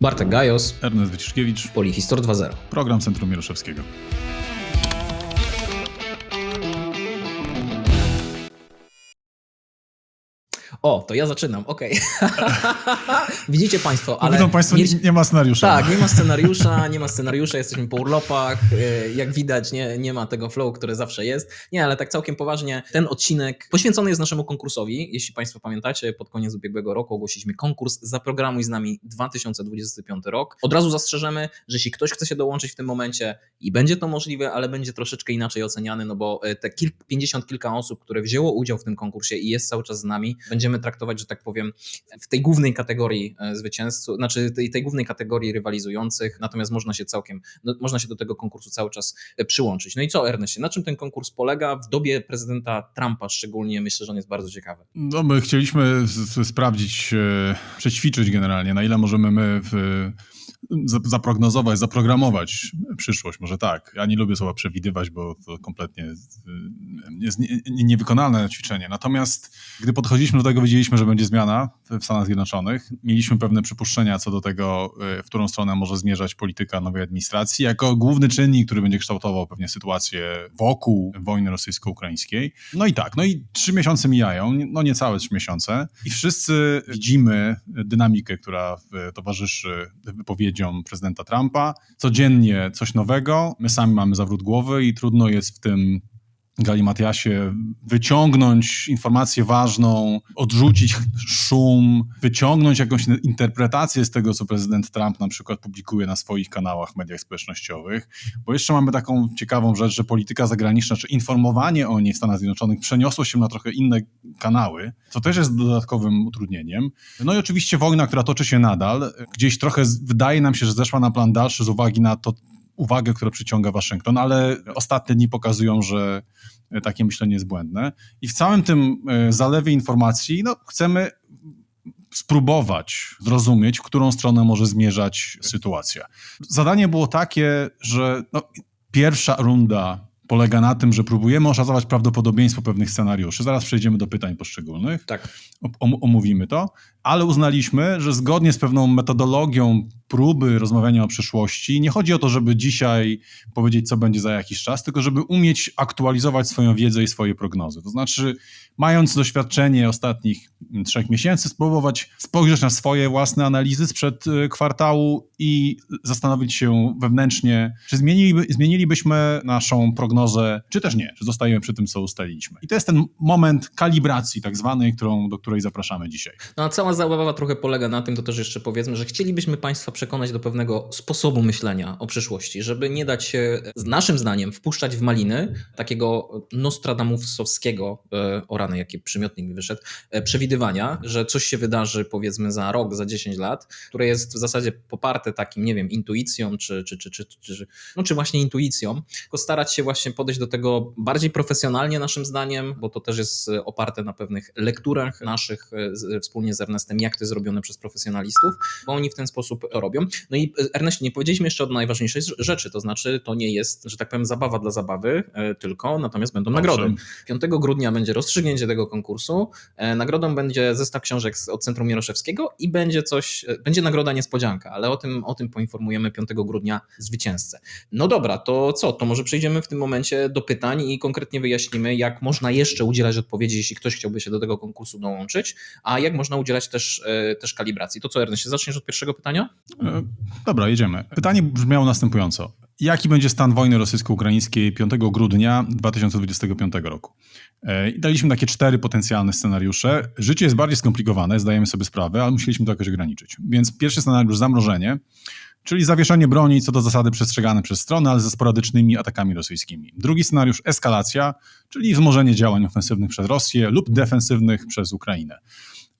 Bartek Gajos, Ernest Wyciszkiewicz, Polihistor 2.0. program Centrum Miroszewskiego. O, to ja zaczynam, okej. Widzicie Państwo, ale... Widzą Państwo, nie- nie, ma scenariusza. Tak, nie ma scenariusza, nie ma scenariusza, jesteśmy po urlopach. e, Jak widać, nie, nie ma tego flow, który zawsze jest. Nie, ale tak całkiem poważnie, ten odcinek poświęcony jest naszemu konkursowi. Jeśli Państwo pamiętacie, pod koniec ubiegłego roku ogłosiliśmy konkurs Zaprogramuj z nami 2025 rok. Od razu zastrzeżemy, że jeśli ktoś chce się dołączyć w tym momencie i będzie to możliwe, ale będzie troszeczkę inaczej oceniany, no bo e, te kilk, 50 kilka osób, które wzięło udział w tym konkursie i jest cały czas z nami, będziemy traktować, że tak powiem, w tej głównej kategorii e, zwycięzców, znaczy tej, tej głównej kategorii rywalizujących, natomiast można się całkiem, no, można się do tego konkursu cały czas e, przyłączyć. No i co, Erneście, na czym ten konkurs polega? W dobie prezydenta Trumpa szczególnie myślę, że on jest bardzo ciekawy. No, my chcieliśmy sprawdzić, e, przećwiczyć generalnie, na ile możemy my w, zaprognozować, zaprogramować przyszłość. Może tak. Ja nie lubię słowa przewidywać, bo to kompletnie e, jest nie, nie, niewykonalne ćwiczenie. Natomiast gdy podchodziliśmy do tego, wiedzieliśmy, że będzie zmiana w Stanach Zjednoczonych. Mieliśmy pewne przypuszczenia co do tego, e, w którą stronę może zmierzać polityka nowej administracji, jako główny czynnik, który będzie kształtował pewnie sytuację wokół wojny rosyjsko-ukraińskiej. No i tak, no i trzy miesiące mijają, no niecałe trzy miesiące i wszyscy widzimy dynamikę, która e, towarzyszy wypowiedziom prezydenta Trumpa. Codziennie coś nowego, my sami mamy zawrót głowy i trudno jest w tym galimatiasie wyciągnąć informację ważną, odrzucić szum, wyciągnąć jakąś interpretację z tego, co prezydent Trump na przykład publikuje na swoich kanałach w mediach społecznościowych, bo jeszcze mamy taką ciekawą rzecz, że polityka zagraniczna, czy informowanie o niej w Stanach Zjednoczonych przeniosło się na trochę inne kanały, co też jest dodatkowym utrudnieniem. No i oczywiście wojna, która toczy się nadal, gdzieś trochę wydaje nam się, że zeszła na plan dalszy z uwagi na to, uwagę, która przyciąga Waszyngton, ale ostatnie dni pokazują, że takie myślenie jest błędne. I w całym tym e, zalewie informacji no, chcemy spróbować zrozumieć, w którą stronę może zmierzać sytuacja. Zadanie było takie, że no, pierwsza runda polega na tym, że próbujemy oszacować prawdopodobieństwo pewnych scenariuszy. Zaraz przejdziemy do pytań poszczególnych Tak. om- omówimy to, ale uznaliśmy, że zgodnie z pewną metodologią próby rozmawiania o przyszłości, nie chodzi o to, żeby dzisiaj powiedzieć, co będzie za jakiś czas, tylko żeby umieć aktualizować swoją wiedzę i swoje prognozy. To znaczy, mając doświadczenie ostatnich mm, trzech miesięcy, spróbować spojrzeć na swoje własne analizy sprzed y, kwartału i zastanowić się wewnętrznie, czy zmieniliby, zmienilibyśmy naszą prognozę, czy też nie, czy zostajemy przy tym, co ustaliliśmy. I to jest ten moment kalibracji tak zwanej, którą, do której zapraszamy dzisiaj. No a cała zabawa trochę polega na tym, to też jeszcze powiedzmy, że chcielibyśmy Państwa przekonać do pewnego sposobu myślenia o przyszłości, żeby nie dać się, naszym zdaniem, wpuszczać w maliny takiego Nostradamusowskiego, e, o rany, jaki przymiotnik mi wyszedł, e, przewidywania, że coś się wydarzy powiedzmy za rok, za 10 lat, które jest w zasadzie poparte takim, nie wiem, intuicją, czy, czy, czy, czy, czy, no, czy właśnie intuicją, tylko starać się właśnie podejść do tego bardziej profesjonalnie naszym zdaniem, bo to też jest e, oparte na pewnych lekturach naszych wspólnie z Ernestem, jak to jest robione przez profesjonalistów, bo oni w ten sposób to robią. No i e, Erneście, nie powiedzieliśmy jeszcze o najważniejszej rzeczy, to znaczy to nie jest, że tak powiem, zabawa dla zabawy e, tylko, natomiast będą Owszem. nagrody. 5 grudnia będzie rozstrzygnięcie tego konkursu. E, Nagrodą będzie zestaw książek od Centrum Mieroszewskiego i będzie coś, będzie nagroda niespodzianka, ale o tym, o tym poinformujemy 5 grudnia zwycięzcę. No dobra, to co? To może przejdziemy w tym momencie do pytań i konkretnie wyjaśnimy, jak można jeszcze udzielać odpowiedzi, jeśli ktoś chciałby się do tego konkursu dołączyć, a jak można udzielać też, też kalibracji. To co, Ernest, zaczniesz od pierwszego pytania? E, Dobra, jedziemy. Pytanie brzmiało następująco. Jaki będzie stan wojny rosyjsko-ukraińskiej 5 grudnia 2025 roku? E, daliśmy takie cztery potencjalne scenariusze. Życie jest bardziej skomplikowane, zdajemy sobie sprawę, ale musieliśmy to jakoś ograniczyć. Więc pierwszy scenariusz zamrożenie, czyli zawieszenie broni co do zasady przestrzegane przez stronę, ale ze sporadycznymi atakami rosyjskimi. Drugi scenariusz eskalacja, czyli wzmożenie działań ofensywnych przez Rosję lub defensywnych przez Ukrainę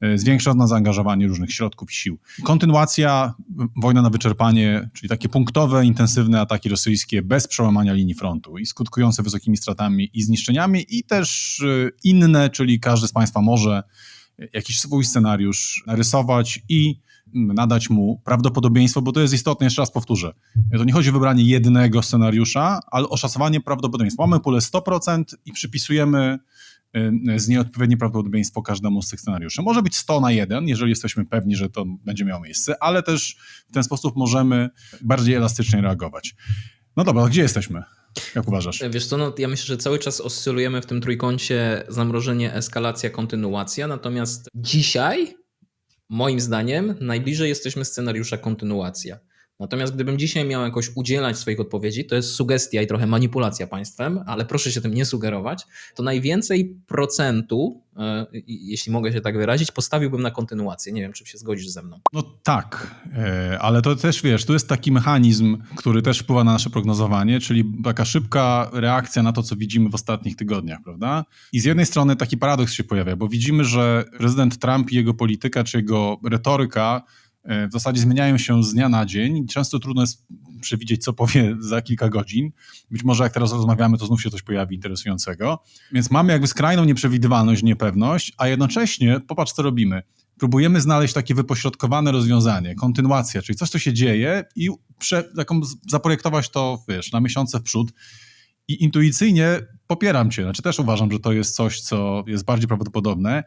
e, zwiększone zaangażowanie różnych środków i sił. Kontynuacja, wojna na wyczerpanie, czyli takie punktowe, intensywne ataki rosyjskie bez przełamania linii frontu i skutkujące wysokimi stratami i zniszczeniami i też e, inne, czyli każdy z Państwa może jakiś swój scenariusz narysować i nadać mu prawdopodobieństwo, bo to jest istotne, jeszcze raz powtórzę. To nie chodzi o wybranie jednego scenariusza, ale oszacowanie prawdopodobieństwa. Mamy pulę 100% i przypisujemy z nieodpowiednie prawdopodobieństwo każdemu z tych scenariuszy. Może być 100 na 1, jeżeli jesteśmy pewni, że to będzie miało miejsce, ale też w ten sposób możemy bardziej elastycznie reagować. No dobra, gdzie jesteśmy? Jak uważasz? Wiesz co, no, ja myślę, że cały czas oscylujemy w tym trójkącie zamrożenie, eskalacja, kontynuacja, natomiast dzisiaj, moim zdaniem, najbliżej jesteśmy scenariusza kontynuacja. Natomiast gdybym dzisiaj miał jakoś udzielać swoich odpowiedzi, to jest sugestia i trochę manipulacja państwem, ale proszę się tym nie sugerować, to najwięcej procentu, e, jeśli mogę się tak wyrazić, postawiłbym na kontynuację. Nie wiem, czy się zgodzisz ze mną. No tak, e, ale to też wiesz, tu jest taki mechanizm, który też wpływa na nasze prognozowanie, czyli taka szybka reakcja na to, co widzimy w ostatnich tygodniach, prawda? I z jednej strony taki paradoks się pojawia, bo widzimy, że prezydent Trump i jego polityka, czy jego retoryka w zasadzie zmieniają się z dnia na dzień. Często trudno jest przewidzieć, co powie za kilka godzin. Być może jak teraz rozmawiamy, to znów się coś pojawi interesującego. Więc mamy jakby skrajną nieprzewidywalność, niepewność, a jednocześnie popatrz, co robimy. Próbujemy znaleźć takie wypośrodkowane rozwiązanie, kontynuację, czyli coś, co się dzieje i prze, taką, zaprojektować to, wiesz, na miesiące w przód. I intuicyjnie popieram cię. Znaczy też uważam, że to jest coś, co jest bardziej prawdopodobne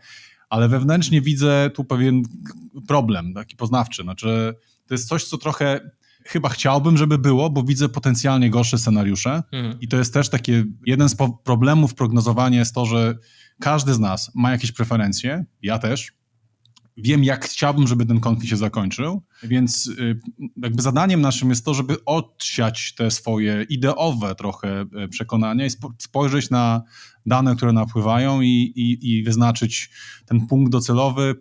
ale wewnętrznie widzę tu pewien problem taki poznawczy. Znaczy, to jest coś, co trochę chyba chciałbym, żeby było, bo widzę potencjalnie gorsze scenariusze. Mhm. I to jest też takie, jeden z problemów prognozowania jest to, że każdy z nas ma jakieś preferencje, ja też, wiem, jak chciałbym, żeby ten konflikt się zakończył, więc y, jakby zadaniem naszym jest to, żeby odsiać te swoje ideowe trochę y, przekonania i spojrzeć na dane, które napływają i, i, i wyznaczyć ten punkt docelowy,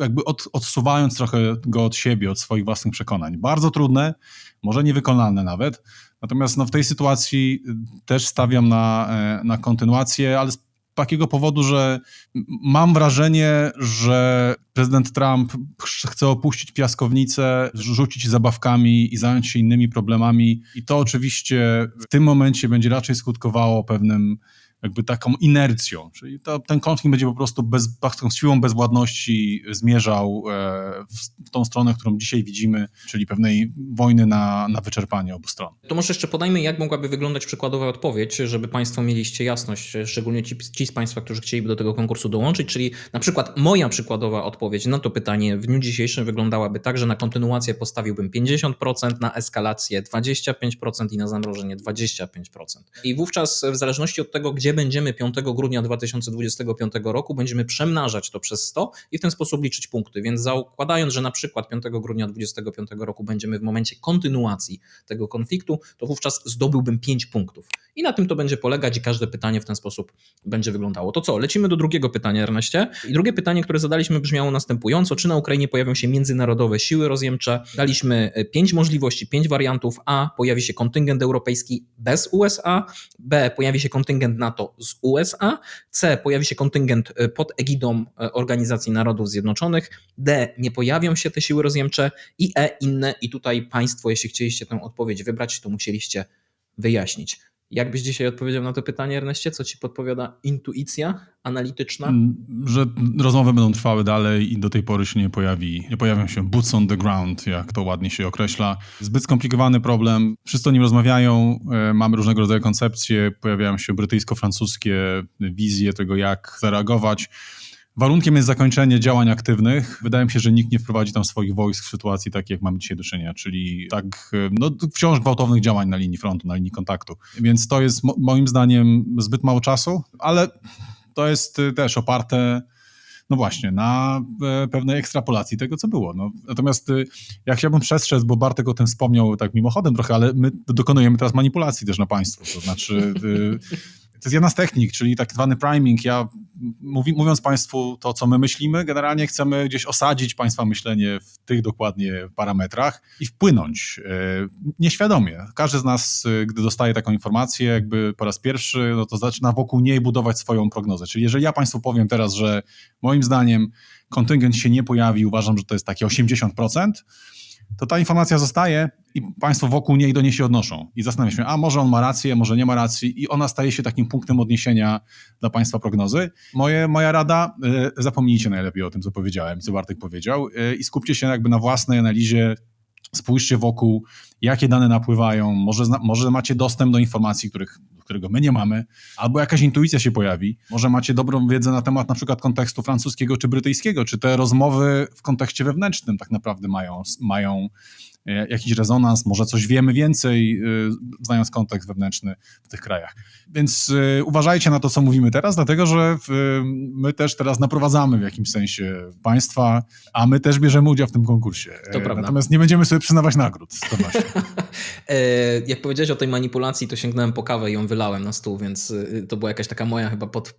jakby od, odsuwając trochę go od siebie, od swoich własnych przekonań. Bardzo trudne, może niewykonalne nawet, natomiast no, w tej sytuacji y, też stawiam na, e, na kontynuację, ale takiego powodu, że mam wrażenie, że prezydent Trump chce opuścić piaskownicę, rzucić zabawkami i zająć się innymi problemami. I to oczywiście w tym momencie będzie raczej skutkowało pewnym jakby taką inercją, czyli ten konflikt będzie po prostu bez, tą siłą bezwładności zmierzał e, w, tą stronę, którą dzisiaj widzimy, czyli pewnej wojny na, na wyczerpanie obu stron. To może jeszcze podajmy, jak mogłaby wyglądać przykładowa odpowiedź, żeby Państwo mieliście jasność, szczególnie ci, ci z Państwa, którzy chcieliby do tego konkursu dołączyć, czyli na przykład moja przykładowa odpowiedź na to pytanie w dniu dzisiejszym wyglądałaby tak, że na kontynuację postawiłbym 50%, na eskalację 25% i na zamrożenie 25%. I wówczas w zależności od tego, gdzie będziemy 5 grudnia 2025 roku, będziemy przemnażać to przez 100 i w ten sposób liczyć punkty. Więc zakładając, że na przykład 5 grudnia 2025 roku będziemy w momencie kontynuacji tego konfliktu, to wówczas zdobyłbym 5 punktów. I na tym to będzie polegać i każde pytanie w ten sposób będzie wyglądało. To co, lecimy do drugiego pytania, Erneście. I drugie pytanie, które zadaliśmy brzmiało następująco. Czy na Ukrainie pojawią się międzynarodowe siły rozjemcze? Daliśmy 5 możliwości, 5 wariantów. A. Pojawi się kontyngent europejski bez USA. B. Pojawi się kontyngent NATO z USA, C pojawi się kontyngent e, pod egidą e, Organizacji Narodów Zjednoczonych, D nie pojawią się te siły rozjemcze. I E inne. I tutaj Państwo, jeśli chcieliście tę odpowiedź wybrać, to musieliście wyjaśnić. Jak byś dzisiaj odpowiedział na to pytanie, Erneście? Co ci podpowiada intuicja analityczna? Mm, że rozmowy będą trwały dalej i do tej pory się nie pojawi, nie pojawią się boots on the ground, jak to ładnie się określa. Zbyt skomplikowany problem, wszyscy o nim rozmawiają, e, mamy różnego rodzaju koncepcje, pojawiają się brytyjsko-francuskie wizje tego, jak zareagować. Warunkiem jest zakończenie działań aktywnych. Wydaje mi się, że nikt nie wprowadzi tam swoich wojsk w sytuacji takiej, jak mamy dzisiaj do czynienia, czyli tak, no, wciąż gwałtownych działań na linii frontu, na linii kontaktu. Więc to jest moim zdaniem zbyt mało czasu, ale to jest y, też oparte no właśnie, na e, pewnej ekstrapolacji tego, co było. No, natomiast ja chciałbym przestrzec, bo Bartek o tym wspomniał tak mimochodem trochę, ale my dokonujemy teraz manipulacji też na państwu. To znaczy, to jest jedna z technik, czyli tak zwany priming. Ja mówi, mówiąc Państwu to, co my myślimy, generalnie chcemy gdzieś osadzić Państwa myślenie w tych dokładnie parametrach i wpłynąć e, nieświadomie. Każdy z nas, e, gdy dostaje taką informację, jakby po raz pierwszy, no to zaczyna wokół niej budować swoją prognozę. Czyli jeżeli ja Państwu powiem teraz, że moim zdaniem kontyngent się nie pojawi, uważam, że to jest takie 80%, to ta informacja zostaje i państwo wokół niej do niej się odnoszą. I zastanawiam się, a może on ma rację, może nie ma racji i ona staje się takim punktem odniesienia dla państwa prognozy. Moje, moja rada, y, zapomnijcie najlepiej o tym, co powiedziałem, co Bartek powiedział y, i skupcie się jakby na własnej analizie, spójrzcie wokół jakie dane napływają, może, może macie dostęp do informacji, których, którego my nie mamy, albo jakaś intuicja się pojawi, może macie dobrą wiedzę na temat na przykład kontekstu francuskiego czy brytyjskiego, czy te rozmowy w kontekście wewnętrznym tak naprawdę mają, mają E, jakiś rezonans, może coś wiemy więcej, e, znając kontekst wewnętrzny w tych krajach. Więc e, uważajcie na to, co mówimy teraz, dlatego że my też teraz naprowadzamy w jakimś sensie państwa, a my też bierzemy udział w tym konkursie. To prawda. Natomiast nie będziemy sobie przyznawać nagród. To Jak powiedziałeś o tej manipulacji, to sięgnąłem po kawę i ją wylałem na stół, więc to była jakaś taka moja chyba pod,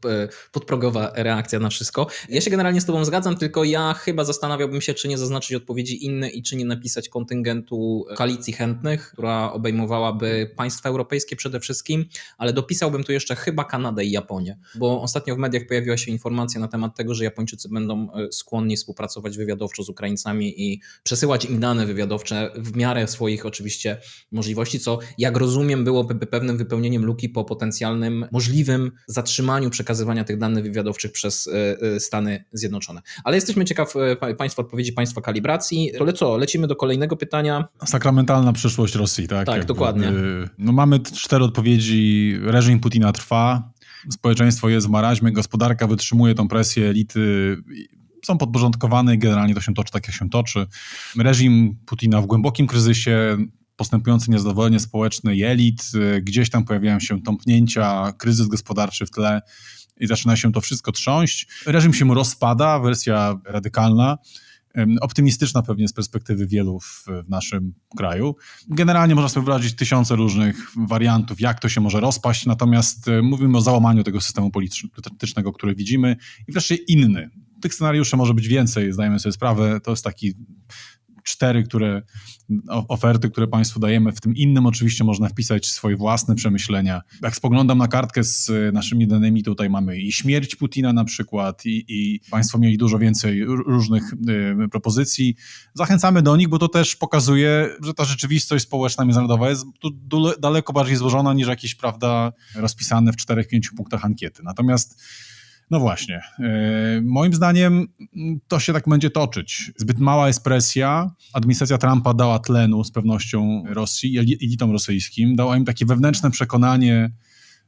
podprogowa reakcja na wszystko. Ja się generalnie z tobą zgadzam, tylko ja chyba zastanawiałbym się, czy nie zaznaczyć odpowiedzi inne i czy nie napisać kontyngent kontyngentу koalicji chętnych, która obejmowałaby państwa europejskie przede wszystkim, ale dopisałbym tu jeszcze chyba Kanadę i Japonię, bo ostatnio w mediach pojawiła się informacja na temat tego, że Japończycy będą e, skłonni współpracować wywiadowczo z Ukraińcami i przesyłać im dane wywiadowcze w miarę swoich oczywiście możliwości, co jak rozumiem byłoby pewnym wypełnieniem luki po potencjalnym możliwym zatrzymaniu przekazywania tych danych wywiadowczych przez e, e, Stany Zjednoczone. Ale jesteśmy ciekaw Państwa odpowiedzi, Państwa kalibracji. Co, lecimy do kolejnego pytania. Sakramentalna przyszłość Rosji, tak? Tak, Jakby, dokładnie. No mamy cztery odpowiedzi. Reżim Putina trwa, społeczeństwo jest w maraźmie, gospodarka wytrzymuje tą presję, elity są podporządkowane i generalnie to się toczy tak, jak się toczy. Reżim Putina w głębokim kryzysie, postępujące niezadowolenie społeczne i elit, y, gdzieś tam pojawiają się tąpnięcia, kryzys gospodarczy w tle i zaczyna się to wszystko trząść. Reżim się mu rozpada, wersja radykalna optymistyczna pewnie z perspektywy wielu w, w, naszym kraju. Generalnie można sobie wyobrazić tysiące różnych wariantów, jak to się może rozpaść, natomiast e, mówimy o załamaniu tego systemu politycznego, który widzimy i wreszcie inny. Tych scenariuszy może być więcej, zdajemy sobie sprawę. To jest taki cztery, które, oferty, które Państwu dajemy. W tym innym oczywiście można wpisać swoje własne przemyślenia. Jak spoglądam na kartkę z naszymi danymi, tutaj mamy i śmierć Putina na przykład i, i Państwo mieli dużo więcej różnych y, propozycji. Zachęcamy do nich, bo to też pokazuje, że ta rzeczywistość społeczna, międzynarodowa jest tu daleko bardziej złożona niż jakieś, prawda, rozpisane w czterech, pięciu punktach ankiety. Natomiast no właśnie. E, moim zdaniem to się tak będzie toczyć. Zbyt mała jest presja. Administracja Trumpa dała tlenu z pewnością Rosji, elitom rosyjskim. Dała im takie wewnętrzne przekonanie,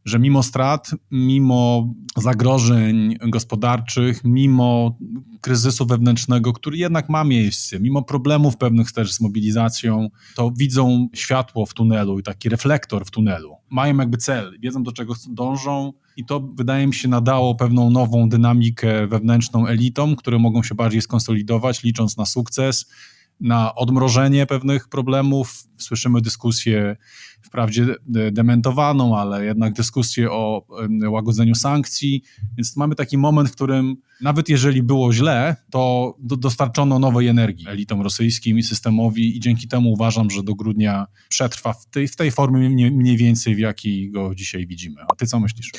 że mimo strat, mimo zagrożeń gospodarczych, mimo kryzysu wewnętrznego, który jednak ma miejsce, mimo problemów pewnych też z mobilizacją, to widzą światło w tunelu i taki reflektor w tunelu. Mają jakby cel, wiedzą do czego dążą i to wydaje mi się nadało pewną nową dynamikę wewnętrzną elitom, które mogą się bardziej skonsolidować, licząc na sukces na odmrożenie pewnych problemów. Słyszymy dyskusję, wprawdzie dementowaną, ale jednak dyskusję o łagodzeniu sankcji. Więc mamy taki moment, w którym nawet jeżeli było źle, to dostarczono nowej energii elitom rosyjskim i systemowi, i dzięki temu uważam, że do grudnia przetrwa w tej, w tej formie mniej więcej, w jakiej go dzisiaj widzimy. A ty co myślisz?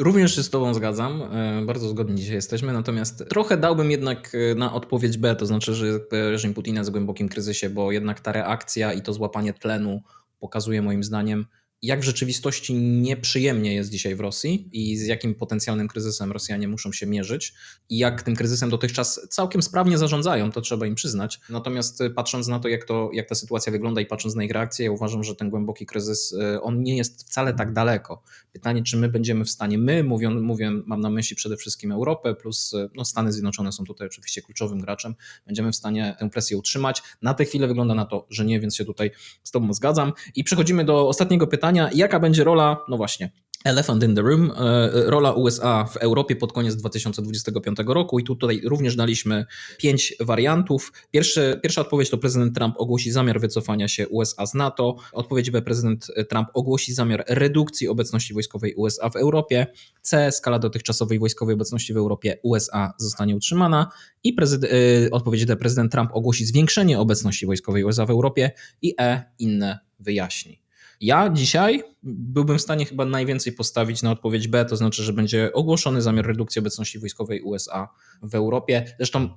E, Również się z Tobą zgadzam, e, bardzo zgodni dzisiaj jesteśmy, natomiast trochę dałbym jednak e, na odpowiedź B, to znaczy, że reżim Putina jest w głębokim kryzysie, bo jednak ta reakcja i to złapanie tlenu pokazuje moim zdaniem jak w rzeczywistości nieprzyjemnie jest dzisiaj w Rosji i z jakim potencjalnym kryzysem Rosjanie muszą się mierzyć i jak tym kryzysem dotychczas całkiem sprawnie zarządzają, to trzeba im przyznać. Natomiast y, patrząc na to, jak, to, jak ta sytuacja wygląda i patrząc na ich reakcję, ja uważam, że ten głęboki kryzys, y, on nie jest wcale tak daleko. Pytanie, czy my będziemy w stanie, my, mówią, mówię, mam na myśli przede wszystkim Europę, plus y, no, Stany Zjednoczone są tutaj oczywiście kluczowym graczem, będziemy w stanie tę presję utrzymać. Na tę chwilę wygląda na to, że nie, więc się tutaj z Tobą zgadzam. I przechodzimy do ostatniego pytania pytania, jaka będzie rola, no właśnie, Elephant in the Room, e, rola USA w Europie pod koniec 2025 roku i tutaj również daliśmy pięć wariantów. Pierwszy, pierwsza odpowiedź to prezydent Trump ogłosi zamiar wycofania się USA z NATO. Odpowiedź B prezydent Trump ogłosi zamiar redukcji obecności wojskowej USA w Europie. C skala dotychczasowej wojskowej obecności w Europie USA zostanie utrzymana. I prezyd- y, odpowiedź D prezydent Trump ogłosi zwiększenie obecności wojskowej USA w Europie. I E inne wyjaśni. Ja dzisiaj byłbym w stanie chyba najwięcej postawić na odpowiedź B, to znaczy, że będzie ogłoszony zamiar redukcji obecności wojskowej USA w Europie. Zresztą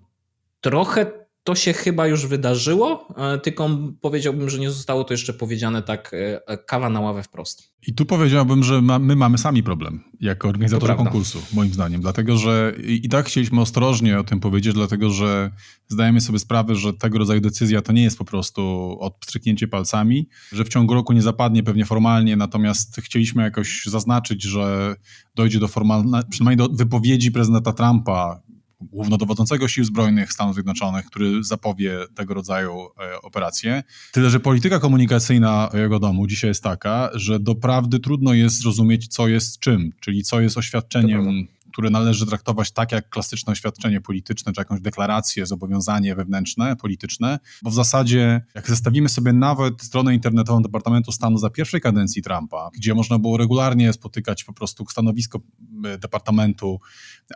trochę to się chyba już wydarzyło, e, tylko powiedziałbym, że nie zostało to jeszcze powiedziane tak e, kawa na ławę wprost. I tu powiedziałbym, że ma, my mamy sami problem jako organizatorzy konkursu, moim zdaniem, dlatego że i, i tak chcieliśmy ostrożnie o tym powiedzieć, dlatego że zdajemy sobie sprawę, że tego rodzaju decyzja to nie jest po prostu odpstryknięcie palcami, że w ciągu roku nie zapadnie pewnie formalnie, natomiast chcieliśmy jakoś zaznaczyć, że dojdzie do formalnej, przynajmniej do wypowiedzi prezydenta Trumpa, głównodowodzącego sił zbrojnych Stanów Zjednoczonych, który zapowie tego rodzaju e, operacje. Tyle, że polityka komunikacyjna jego domu dzisiaj jest taka, że doprawdy trudno jest zrozumieć, co jest czym, czyli co jest oświadczeniem które należy traktować tak jak klasyczne oświadczenie polityczne, czy jakąś deklarację, zobowiązanie wewnętrzne, polityczne, bo w zasadzie, jak zestawimy sobie nawet stronę internetową Departamentu Stanu za pierwszej kadencji Trumpa, gdzie można było regularnie spotykać po prostu stanowisko e, Departamentu,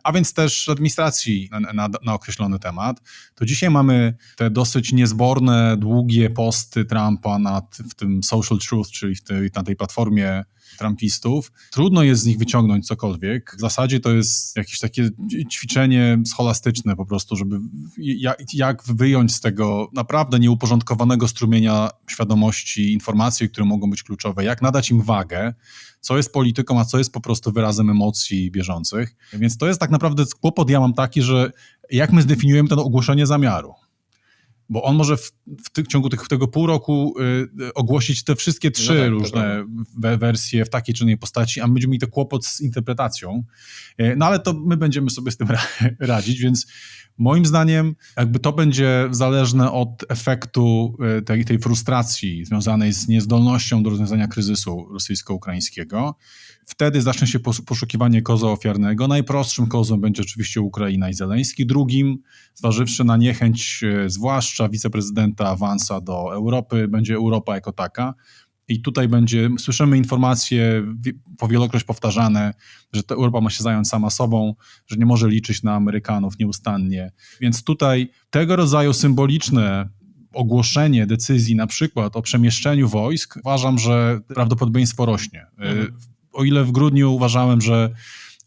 a więc też administracji na, na, na określony temat, to dzisiaj mamy te dosyć niezborne, długie posty Trumpa nad, w tym social truth, czyli w tej, na tej platformie trumpistów. Trudno jest z nich wyciągnąć cokolwiek. W zasadzie to jest jakieś takie ćwiczenie scholastyczne po prostu, żeby jak, jak wyjąć z tego naprawdę nieuporządkowanego strumienia świadomości informacji, które mogą być kluczowe, jak nadać im wagę, co jest polityką, a co jest po prostu wyrazem emocji bieżących. Więc to jest tak naprawdę kłopot, ja mam taki, że jak my zdefiniujemy to ogłoszenie zamiaru bo on może w, w, ciągu tych, tego pół roku y, ogłosić te wszystkie no trzy no tak, różne we, wersje w takiej czy innej postaci, a my będziemy mieli to kłopot z interpretacją. Y, no ale to my będziemy sobie z tym ra radzić, więc moim zdaniem jakby to będzie zależne od efektu y, tej, tej frustracji związanej z niezdolnością do rozwiązania kryzysu rosyjsko-ukraińskiego. Wtedy zacznie się poszukiwanie koza ofiarnego. Najprostszym kozą będzie oczywiście Ukraina i Zeleński. Drugim, zważywszy na niechęć e, zwłaszcza wiceprezydenta awansa do Europy, będzie Europa jako taka. I tutaj będzie, słyszymy informacje powielokroć powtarzane, że ta Europa ma się zająć sama sobą, że nie może liczyć na Amerykanów nieustannie. Więc tutaj tego rodzaju symboliczne ogłoszenie decyzji na przykład o przemieszczeniu wojsk, uważam, że prawdopodobieństwo rośnie. Mhm o ile w grudniu uważałem, że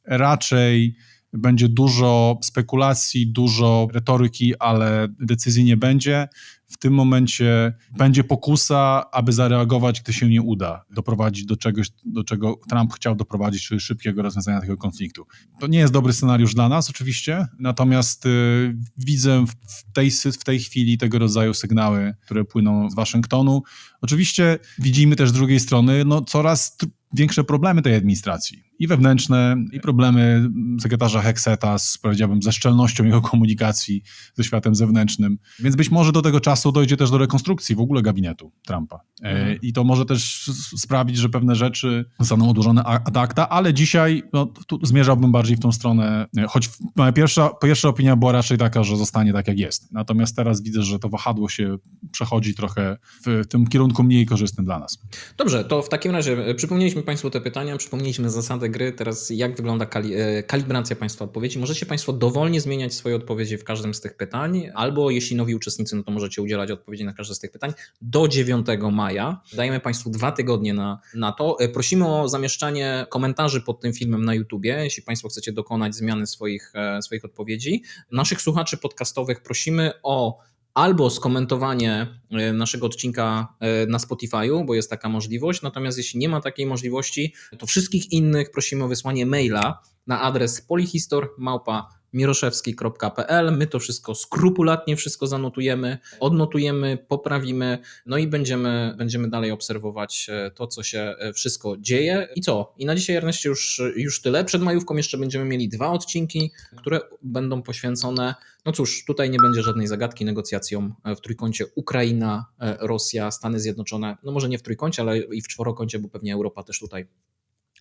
raczej będzie dużo spekulacji, dużo retoryki, ale decyzji nie będzie. W tym momencie będzie pokusa, aby zareagować, gdy się nie uda, doprowadzić do czegoś, do czego Trump chciał doprowadzić, czyli szybkiego rozwiązania tego konfliktu. To nie jest dobry scenariusz dla nas, oczywiście, natomiast y, widzę w tej, w tej chwili tego rodzaju sygnały, które płyną z Waszyngtonu. Oczywiście widzimy też z drugiej strony no, coraz większe problemy tej administracji. I wewnętrzne, i problemy sekretarza Hexeta z, powiedziałbym, ze szczelnością jego komunikacji ze światem zewnętrznym. Więc być może do tego czasu dojdzie też do rekonstrukcji w ogóle gabinetu Trumpa. E, mhm. I to może też sprawić, że pewne rzeczy zostaną odłożone ad acta, ale dzisiaj no, zmierzałbym bardziej w tą stronę, e, choć moja pierwsza, pierwsza opinia była raczej taka, że zostanie tak jak jest. Natomiast teraz widzę, że to wahadło się przechodzi trochę w tym kierunku mniej korzystnym dla nas. Dobrze, to w takim razie e, przypomnieliśmy Państwu te pytania, przypomnieliśmy zasady gry, teraz jak wygląda kali e, kalibracja Państwa odpowiedzi. Możecie Państwo dowolnie zmieniać swoje odpowiedzi w każdym z tych pytań, albo jeśli nowi uczestnicy, no to możecie udzielać odpowiedzi na każde z tych pytań do 9 maja. Dajemy Państwu dwa tygodnie na, na to. E, prosimy o zamieszczanie komentarzy pod tym filmem na YouTubie, jeśli Państwo chcecie dokonać zmiany swoich, swoich odpowiedzi. Naszych słuchaczy podcastowych prosimy o albo skomentowanie e, naszego odcinka e, na Spotify'u, bo jest taka możliwość. Natomiast jeśli nie ma takiej możliwości, to wszystkich innych prosimy o wysłanie maila na adres polihistor.małpa miroszewski.pl. My to wszystko skrupulatnie wszystko zanotujemy, odnotujemy, poprawimy, no i będziemy, będziemy dalej obserwować e, to, co się e, wszystko dzieje. I co? I na dzisiaj, Erneście, już, już tyle. Przed majówką jeszcze będziemy mieli dwa odcinki, które będą poświęcone, no cóż, tutaj nie będzie żadnej zagadki negocjacjom w trójkącie Ukraina, e, Rosja, Stany Zjednoczone. No może nie w trójkącie, ale i w czworokącie, bo pewnie Europa też tutaj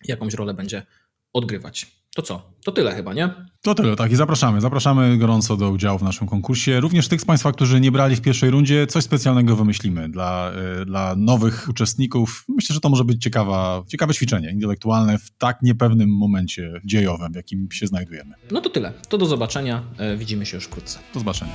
jakąś rolę będzie odgrywać. To co? To tyle chyba, nie? To tyle, tak. I zapraszamy. Zapraszamy gorąco do udziału w naszym konkursie. Również tych z Państwa, którzy nie brali w pierwszej rundzie, coś specjalnego wymyślimy dla, y, dla nowych uczestników. Myślę, że to może być ciekawa, ciekawe ćwiczenie intelektualne w tak niepewnym momencie dziejowym, w jakim się znajdujemy. No to tyle. To do zobaczenia. E, widzimy się już wkrótce. Do zobaczenia.